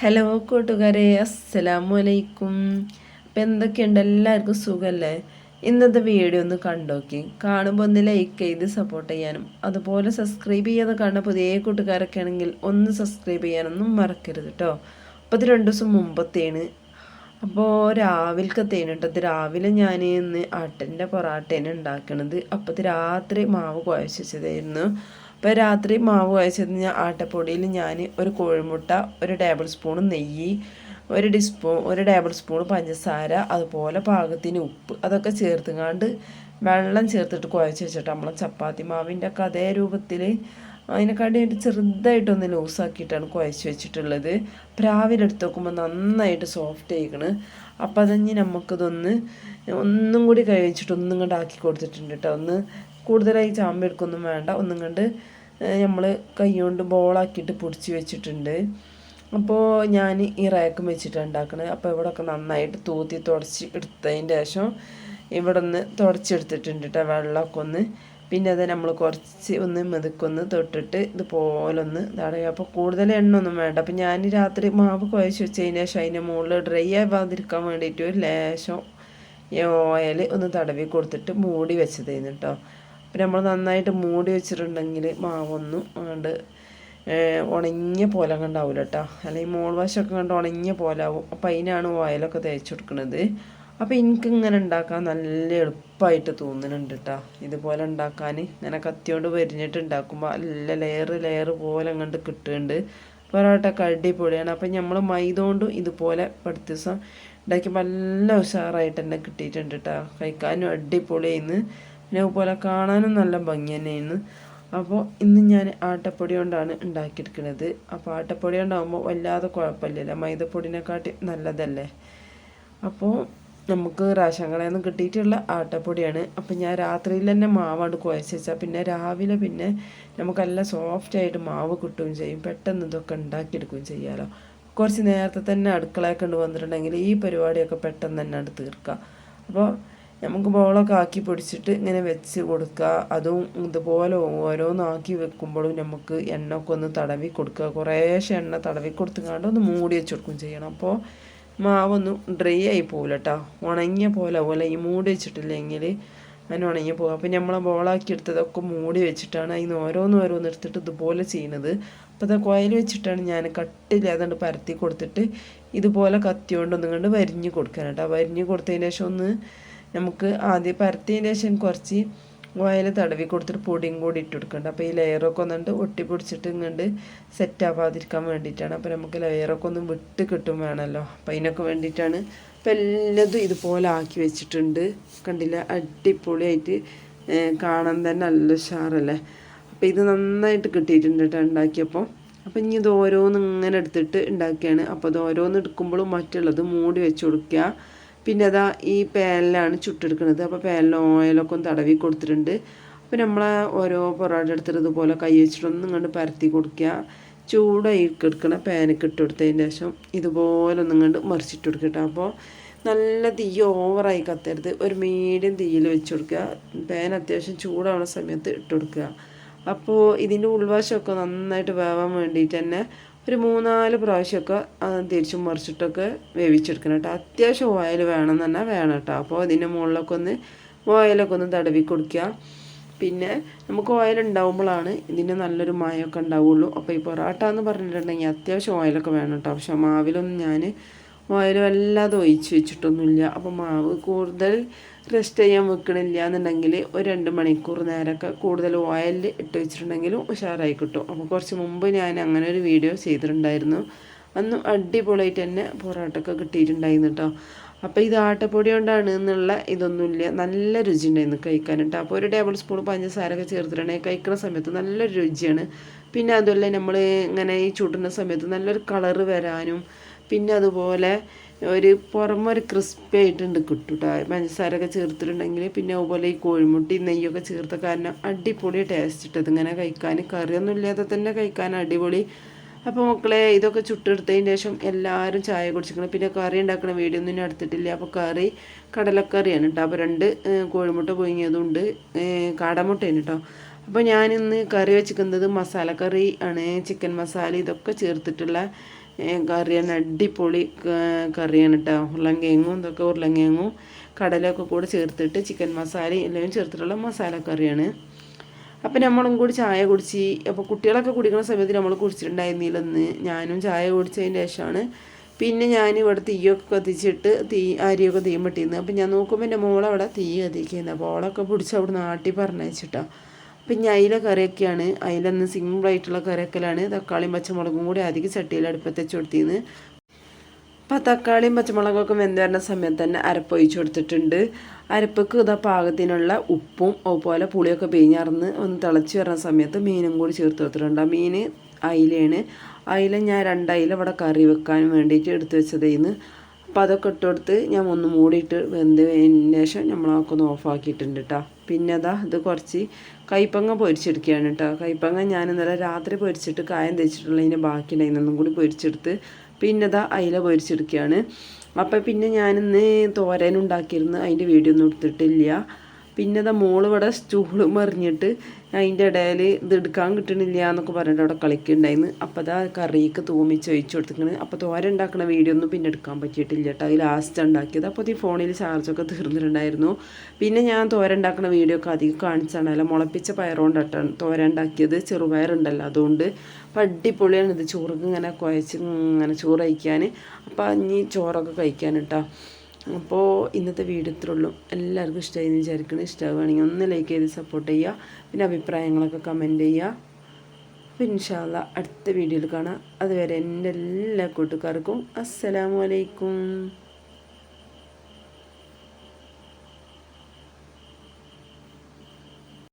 Hello കൂട്ടുകാരെ അസ്സലാമു അലൈക്കും അപ്പം എന്തൊക്കെയുണ്ട്? എല്ലാവർക്കും സുഖമല്ലേ ഇന്നത്തെ വീഡിയോ ഒന്ന് കണ്ടോക്കി. കാണുമ്പോൾ ഒന്ന് ലൈക്ക് ചെയ്ത് സപ്പോർട്ട് ചെയ്യാനും അതുപോലെ സബ്സ്ക്രൈബ് ചെയ്യാതെ കാണുന്ന പുതിയ കൂട്ടുകാരൊക്കെ ആണെങ്കിൽ ഒന്ന് സബ്സ്ക്രൈബ് ചെയ്യാനൊന്നും മറക്കരുത് കേട്ടോ അപ്പോൾ ഇത് രണ്ട് ദിവസം മുമ്പത്തേണ് അപ്പോൾ രാവിലത്തെ അത് രാവിലെ ഞാൻ ഇന്ന് ആട്ടന്റെ പൊറാട്ടേനെ ഉണ്ടാക്കണത്. അപ്പോൾ രാത്രി മാവ് കുഴച്ചതായിരുന്നു അപ്പോൾ രാത്രി മാവ് കുഴച്ചത് ഞാൻ ആട്ടപ്പൊടിയിൽ ഞാൻ ഒരു കോഴിമുട്ട ഒരു ടേബിൾ സ്പൂൺ നെയ്യ് ഒരു ഡിസ്പൂ ഒരു ടേബിൾ സ്പൂൺ പഞ്ചസാര അതുപോലെ പാകത്തിന് ഉപ്പ് അതൊക്കെ ചേർത്തുങ്ങാണ്ട് വെള്ളം ചേർത്തിട്ട് കുഴച്ച് വെച്ചിട്ട് നമ്മളെ ചപ്പാത്തി മാവിന്റെ ഒക്കെ അതേ രൂപത്തിൽ അതിനെക്കാട്ടി ചെറുതായിട്ടൊന്ന് ലൂസാക്കിയിട്ടാണ് കുഴച്ച് വെച്ചിട്ടുള്ളത്. രാവിലെ എടുത്ത് നോക്കുമ്പോൾ നന്നായിട്ട് സോഫ്റ്റ് ആയിക്കണ്. അപ്പം അതഞ്ഞ് നമുക്കിതൊന്ന് ഒന്നും കൂടി കഴിച്ചിട്ട് ഒന്നും കണ്ട് ആക്കി കൊടുത്തിട്ടുണ്ട് കേട്ടോ ഒന്ന് കൂടുതലായി ചാമ്പ് എടുക്കൊന്നും വേണ്ട. ഒന്നും കണ്ട് നമ്മൾ കൈ കൊണ്ട് ബോളാക്കിയിട്ട് പൊടിച്ച് വെച്ചിട്ടുണ്ട്. അപ്പോൾ ഞാൻ ഈ റാക്കും വെച്ചിട്ടാണ് ഉണ്ടാക്കുന്നത് അപ്പോൾ ഇവിടെയൊക്കെ നന്നായിട്ട് തൂത്തി തുടച്ച് എടുത്തതിന്റെ ശേഷം ഇവിടെ ഒന്ന് തുടച്ചെടുത്തിട്ടുണ്ട് കേട്ടോ വെള്ളമൊക്കെ ഒന്ന്. പിന്നെ അത് നമ്മൾ കുറച്ച് ഒന്ന് മെതുക്കൊന്ന് തൊട്ടിട്ട് ഇതുപോലെ ഒന്ന് തടയുക അപ്പോൾ കൂടുതൽ എണ്ണൊന്നും വേണ്ട. അപ്പോൾ ഞാൻ രാത്രി മാവ് കുഴച്ച് വെച്ചതിന് ശേഷം അതിന്റെ മുകളിൽ ഡ്രൈ ആവാതിരിക്കാൻ വേണ്ടിയിട്ട് ഒരു ലേശം ഓയിൽ ഒന്ന് തടവി കൊടുത്തിട്ട് മൂടി വെച്ചതായിരുന്നു കേട്ടോ പിന്നെ നമ്മൾ നന്നായിട്ട് മൂടി വെച്ചിട്ടുണ്ടെങ്കിൽ മാവൊന്നും അങ്ങോട്ട് ഉണങ്ങിയ പോലെ കണ്ടാവില്ല കേട്ടോ അല്ലെങ്കിൽ മോൾ വശമൊക്കെ കണ്ട് ഉണങ്ങിയ പോലെ ആവും. അപ്പോൾ അതിനാണ് ഓയിലൊക്കെ തേച്ച് കൊടുക്കുന്നത് അപ്പോൾ എനിക്ക് ഇങ്ങനെ ഉണ്ടാക്കാൻ നല്ല എളുപ്പമായിട്ട് തോന്നുന്നുണ്ട് കേട്ടോ ഇതുപോലെ ഉണ്ടാക്കാൻ ഇങ്ങനെ കത്തിയോണ്ട് വരിഞ്ഞിട്ട് ഉണ്ടാക്കുമ്പോൾ നല്ല ലെയർ ലെയർ പോലെ അങ്ങോട്ട് കിട്ടുന്നുണ്ട് പൊറോട്ടയൊക്കെ അടിപൊളിയാണ്. അപ്പം നമ്മൾ മൈദ കൊണ്ടും ഇതുപോലെ പഠിത്തം ഉണ്ടാക്കിയപ്പോൾ നല്ല ഉഷാറായിട്ട് തന്നെ കിട്ടിയിട്ടുണ്ട് കേട്ടോ കഴിക്കാനും അടിപൊളിയായിന്ന്. പിന്നെ അതുപോലെ കാണാനും നല്ല ഭംഗി തന്നെയാണ് അപ്പോൾ ഇന്ന് ഞാൻ ആട്ടപ്പൊടി കൊണ്ടാണ് ഉണ്ടാക്കിയെടുക്കുന്നത്. അപ്പോൾ ആട്ടപ്പൊടി കൊണ്ടാകുമ്പോൾ വല്ലാതെ കുഴപ്പമില്ലല്ലോ. മൈദപ്പൊടിനെക്കാട്ടി നല്ലതല്ലേ? അപ്പോൾ നമുക്ക് റേഷൻ കടയിൽ നിന്ന് കിട്ടിയിട്ടുള്ള ആട്ടപ്പൊടിയാണ്. അപ്പം ഞാൻ രാത്രിയിൽ തന്നെ മാവാണ് കുഴച്ച് വെച്ചാൽ പിന്നെ രാവിലെ പിന്നെ നമുക്ക് സോഫ്റ്റായിട്ട് മാവ് കിട്ടുകയും ചെയ്യും. പെട്ടെന്ന് ഇതൊക്കെ ഉണ്ടാക്കിയെടുക്കുകയും ചെയ്യാമല്ലോ കുറച്ച് നേരത്തെ തന്നെ അടുക്കളയൊക്കെ കൊണ്ട് വന്നിട്ടുണ്ടെങ്കിൽ ഈ പരിപാടിയൊക്കെ പെട്ടെന്ന് തന്നെ തീർക്കാം. അപ്പോൾ നമുക്ക് ബോളൊക്കെ ആക്കി പിടിച്ചിട്ട് ഇങ്ങനെ വെച്ച് കൊടുക്കുക. അതും ഇതുപോലെ ഓരോന്നാക്കി വെക്കുമ്പോഴും നമുക്ക് എണ്ണ ഒക്കെ ഒന്ന് തടവി കൊടുക്കുക. കുറേശ്ശെ എണ്ണ തടവി കൊടുത്തുകൊണ്ട് ഒന്ന് മൂടി വെച്ച് കൊടുക്കുകയും ചെയ്യണം. അപ്പോൾ മാവൊന്നും ഡ്രൈ ആയി പോകില്ല കേട്ടോ ഉണങ്ങിയ പോലെ പോലെ ഈ മൂടി വെച്ചിട്ടില്ലെങ്കിൽ അങ്ങനെ ഉണങ്ങി പോകും. അപ്പം നമ്മൾ ബോളാക്കി എടുത്തതൊക്കെ മൂടി വെച്ചിട്ടാണ് അതിന് ഓരോന്ന് ഓരോന്ന് എടുത്തിട്ട് ഇതുപോലെ ചെയ്യുന്നത്. അപ്പോൾ അത് കോയിൽ വെച്ചിട്ടാണ് ഞാൻ കട്ടില്ലാതെ പരത്തി കൊടുത്തിട്ട് ഇതുപോലെ കത്തിയോണ്ട് ഒന്നും കണ്ട് വരിഞ്ഞ് കൊടുക്കാൻ കേട്ടോ. വരിഞ്ഞ് കൊടുത്തതിന് ശേഷം ഒന്ന് നമുക്ക് ആദ്യം പരത്തിയതിന് ശേഷം കുറച്ച് ഓയിൽ തടവി കൊടുത്തിട്ട് പൊടിയും കൂടി ഇട്ട് കൊടുക്കുന്നുണ്ട് അപ്പോൾ ഈ ലെയറൊക്കെ ഒന്നുണ്ട് ഒട്ടി പിടിച്ചിട്ട് ഇങ്ങോട്ട് സെറ്റ് ആവാതിരിക്കാൻ വേണ്ടിയിട്ടാണ്. അപ്പോൾ നമുക്ക് ലെയറൊക്കെ ഒന്ന് വിട്ട് കിട്ടും വേണമല്ലോ. അപ്പോൾ അതിനൊക്കെ വേണ്ടിയിട്ടാണ് അപ്പോൾ എല്ലാതും ഇതുപോലെ ആക്കി വെച്ചിട്ടുണ്ട്. കണ്ടില്ല? അടിപൊളിയായിട്ട് കാണാൻ തന്നെ നല്ല ഉഷാറല്ലേ? അപ്പോൾ ഇത് നന്നായിട്ട് കിട്ടിയിട്ടുണ്ട് കേട്ടോ ഉണ്ടാക്കിയപ്പോൾ അപ്പോൾ ഇനി ഇത് ഓരോന്ന് ഇങ്ങനെ എടുത്തിട്ട് ഉണ്ടാക്കിയാണ്. അപ്പോൾ അത് ഓരോന്ന് എടുക്കുമ്പോഴും മറ്റുള്ളത് മൂടി വെച്ച് കൊടുക്കുക. പിന്നെ അതാ ഈ പേലിലാണ് ചുട്ടെടുക്കുന്നത് അപ്പോൾ പേലിൽ ഓയിലൊക്കെ ഒന്ന് തടവി കൊടുത്തിട്ടുണ്ട്. അപ്പോൾ നമ്മൾ ഓരോ പൊറോട്ട എടുത്തിട്ട് ഇതുപോലെ കൈ വെച്ചിട്ടൊന്നും ഇങ്ങോട്ട് പരത്തി കൊടുക്കുക. ചൂടായി എടുക്കണ പാനൊക്കെ ഇട്ട് കൊടുത്തതിന് ശേഷം ഇതുപോലെ ഒന്നും കണ്ട് മറിച്ചിട്ട് കൊടുക്കട്ടെ അപ്പോൾ നല്ല തീ ഓവറായി കത്തരുത്. ഒരു മീഡിയം തീയിൽ വെച്ച് കൊടുക്കുക. പാൻ അത്യാവശ്യം ചൂടാവുന്ന സമയത്ത് ഇട്ട് കൊടുക്കുക. അപ്പോൾ ഇതിന്റെ ഉൾവശമൊക്കെ നന്നായിട്ട് വേവാൻ വേണ്ടിയിട്ട് തന്നെ ഒരു മൂന്നാൽ പ്രാവശ്യമൊക്കെ തിരിച്ചും മറിച്ചിട്ടൊക്കെ വേവിച്ചെടുക്കണം കേട്ടോ. അത്യാവശ്യം ഓയിൽ വേണം തന്നെ വേണം കേട്ടോ. അപ്പോൾ ഇതിന്റെ മുകളിലൊക്കെ ഒന്ന് ഓയിലൊക്കെ ഒന്ന് തടവി കൊടുക്കുക. പിന്നെ നമുക്ക് ഓയിൽ ഉണ്ടാവുമ്പോഴാണ് ഇതിന് നല്ലൊരു മയമൊക്കെ ഉണ്ടാവുള്ളൂ. അപ്പോൾ ഈ പൊറോട്ട എന്ന് പറഞ്ഞിട്ടുണ്ടെങ്കിൽ അത്യാവശ്യം ഓയിലൊക്കെ വേണം കേട്ടോ. പക്ഷെ മാവിലൊന്നും ഞാൻ ഓയിൽ എല്ലാം ഒഴിച്ച് വെച്ചിട്ടൊന്നുമില്ല. അപ്പോൾ മാവ് കൂടുതൽ റെസ്റ്റ് ചെയ്യാൻ വെക്കണില്ല എന്നുണ്ടെങ്കിൽ ഒരു രണ്ട് മണിക്കൂർ നേരമൊക്കെ കൂടുതൽ ഓയിൽ ഇട്ട് വെച്ചിട്ടുണ്ടെങ്കിലും ഉഷാറായി കിട്ടും. അപ്പോൾ കുറച്ച് മുമ്പ് ഞാൻ അങ്ങനെ ഒരു വീഡിയോ ചെയ്തിട്ടുണ്ടായിരുന്നു. അന്ന് അടിപൊളിയായിട്ട് തന്നെ പൊറോട്ടൊക്കെ കിട്ടിയിട്ടുണ്ടായിരുന്നു കേട്ടോ. അപ്പോൾ ഇത് ആട്ടപ്പൊടി കൊണ്ടാണ് എന്നുള്ള ഇതൊന്നുമില്ല. നല്ല രുചി ഉണ്ടായിരുന്നു കഴിക്കാൻ കേട്ടോ. അപ്പോൾ ഒരു ടേബിൾ സ്പൂൺ പഞ്ചസാരൊക്കെ ചേർത്തിട്ടുണ്ടെങ്കിൽ കഴിക്കുന്ന സമയത്ത് നല്ലൊരു രുചിയാണ്. പിന്നെ അതുപോലെ നമ്മൾ ഇങ്ങനെ ഈ ചുടുന്ന സമയത്ത് നല്ലൊരു കളറ് വരാനും പിന്നെ അതുപോലെ ഒരു പുറമൊരു ക്രിസ്പി ആയിട്ടുണ്ട് കിട്ടും കേട്ടോ പഞ്ചസാരൊക്കെ ചേർത്തിട്ടുണ്ടെങ്കിൽ പിന്നെ അതുപോലെ ഈ കോഴിമുട്ടി നെയ്യൊക്കെ ചേർത്ത കാരണം അടിപൊളി ടേസ്റ്റ് ഇട്ടത്. ഇങ്ങനെ കഴിക്കാൻ കറിയൊന്നും ഇല്ലാതെ തന്നെ കഴിക്കാൻ അടിപൊളി. അപ്പോൾ മക്കളെ ഇതൊക്കെ ചുട്ടെടുത്തതിന് ശേഷം എല്ലാവരും ചായ കുടിച്ചിരിക്കണം. പിന്നെ കറി ഉണ്ടാക്കുന്ന വീഡിയോ ഒന്നും എടുത്തിട്ടില്ല അപ്പോൾ കറി കടലക്കറിയാണ് കേട്ടോ. അപ്പോൾ രണ്ട് കോഴിമുട്ട പൊങ്ങിയതുണ്ട് കാടമുട്ടയാണ് കേട്ടോ. അപ്പോൾ ഞാനിന്ന് കറി വെച്ചിരിക്കുന്നത് മസാലക്കറി ആണ്. ചിക്കൻ മസാല ഇതൊക്കെ ചേർത്തിട്ടുള്ള കറിയാണ് അടിപൊളി കറിയാണ് കേട്ടോ ഉരുളങ്കിഴങ്ങും ഇതൊക്കെ ഉരുളങ്കിഴങ്ങും കടലൊക്കെ കൂടി ചേർത്തിട്ട് ചിക്കൻ മസാല എല്ലാം ചേർത്തിട്ടുള്ള മസാല കറിയാണ് അപ്പം നമ്മളും കൂടി ചായ കുടിച്ച് അപ്പോൾ കുട്ടികളൊക്കെ കുടിക്കുന്ന സമയത്ത് നമ്മൾ കുടിച്ചിട്ടുണ്ടായിരുന്നില്ലെന്ന് ഞാനും ചായ കുടിച്ചതിന് ശേഷമാണ്. പിന്നെ ഞാൻ ഇവിടെ തീയൊക്കെ കത്തിച്ചിട്ട് തീ അരിയൊക്കെ തീയും മുട്ടിയിരുന്നു അപ്പം ഞാൻ നോക്കുമ്പോൾ എന്റെ മോളവിടെ തീ കത്തിക്കുന്നത് അപ്പോൾ ഓളൊക്കെ പിടിച്ച് അവിടെ നാട്ടി പറഞ്ഞയച്ചിട്ടാണ് ഇനി അയില കറിയൊക്കെയാണ്. ആയിട്ടുള്ള സിമ്പിളായിട്ടുള്ള കറിയൊക്കെയാണ് തക്കാളിയും പച്ചമുളകും കൂടി അധികം ചട്ടിയിൽ അടുപ്പത്ത് വെച്ച് കൊടുത്തിന്ന്. അപ്പം തക്കാളിയും പച്ചമുളകൊക്കെ വെന്ത് വരുന്ന സമയത്ത് തന്നെ അരപ്പ് കൊടുത്തിട്ടുണ്ട്. അരപ്പക്ക് ഇതാ പാകത്തിനുള്ള ഉപ്പും അതുപോലെ പുളിയൊക്കെ പിഴിഞ്ഞറന്ന് ഒന്ന് തിളച്ച് വരുന്ന സമയത്ത് മീനും കൂടി ചേർത്ത് കൊടുത്തിട്ടുണ്ട്. ആ മീൻ അയിലയാണ്. അയില ഞാൻ രണ്ട് അയില ഇവിടെ കറി വെക്കാൻ വേണ്ടിയിട്ട് എടുത്ത് വെച്ചതേന്ന്. അപ്പോൾ അതൊക്കെ ഇട്ട് കൊടുത്ത് ഞാൻ ഒന്ന് മൂടിയിട്ട് വെന്ത് ശേഷം നമ്മളൊക്കെ ഒന്ന് ഓഫാക്കിയിട്ടുണ്ട് കേട്ടോ പിന്നെ അതാ ഇത് കുറച്ച് കൈപ്പങ്ങ പൊരിച്ചെടുക്കുകയാണ് കേട്ടോ കൈപ്പങ്ങ ഞാൻ ഇന്നലെ രാത്രി പൊരിച്ചിട്ട് കായം തേച്ചിട്ടുള്ളതിന് ബാക്കി ഉണ്ടായിരുന്നൊന്നും കൂടി പൊരിച്ചെടുത്ത് പിന്നെ അതാ അയില പൊരിച്ചെടുക്കുകയാണ്. അപ്പോൾ പിന്നെ ഞാനിന്ന് തോരനുണ്ടാക്കിയിരുന്നു അതിന്റെ വീഡിയോ ഒന്നും എടുത്തിട്ടില്ല. പിന്നെ ഇതാ ഇവിടെ സ്റ്റൂൾ മറിഞ്ഞിട്ട് അതിന്റെ ഇടയിൽ ഇത് എടുക്കാൻ കിട്ടണില്ല എന്നൊക്കെ പറഞ്ഞിട്ട് അവിടെ കളിക്കുന്നുണ്ടായിരുന്നു അപ്പോൾ അതാ കറിക്ക് തൂമിച്ച് ഒഴിച്ച് കൊടുത്തിക്കണ്. അപ്പോൾ തോര ഉണ്ടാക്കുന്ന വീഡിയോ ഒന്നും പിന്നെ എടുക്കാൻ പറ്റിയിട്ടില്ല കേട്ടോ അത് ലാസ്റ്റ് ഉണ്ടാക്കിയത് അപ്പോൾ ഈ ഫോണിൽ ചാർജൊക്കെ തീർന്നിട്ടുണ്ടായിരുന്നു. പിന്നെ ഞാൻ തോര ഉണ്ടാക്കുന്ന വീഡിയോ ഒക്കെ അധികം കാണിച്ചാണ് മുളപ്പിച്ച പയറുകൊണ്ടിട്ടാണ് തോര ഉണ്ടാക്കിയത്. ചെറുപയറുണ്ടല്ലോ അതുകൊണ്ട്. അപ്പോൾ അടിപൊളിയാണ് ഇത്. ചോറൊക്കെ ഇങ്ങനെ കുഴച്ച് ഇങ്ങനെ ചോറ് കഴിക്കാൻ അപ്പോൾ ഇനി ചോറൊക്കെ കഴിക്കാൻ കേട്ടോ അപ്പോൾ ഇന്നത്തെ വീഡിയോ ഇത്രേ ഉള്ളൂ. എല്ലാവർക്കും ഇഷ്ടമായി എന്ന് വിചാരിക്കണം ഇഷ്ടമാവുകയാണെങ്കിൽ ഒന്ന് ലൈക്ക് ചെയ്ത് സപ്പോർട്ട് ചെയ്യുക. പിന്നെ അഭിപ്രായങ്ങളൊക്കെ കമന്റ് ചെയ്യുക. പിന്നെ ഇൻഷാല്ല അടുത്ത വീഡിയോയിൽ കാണാം. അതുവരെ എന്റെ എല്ലാ കൂട്ടുകാർക്കും അസ്സലാമു അലൈക്കും.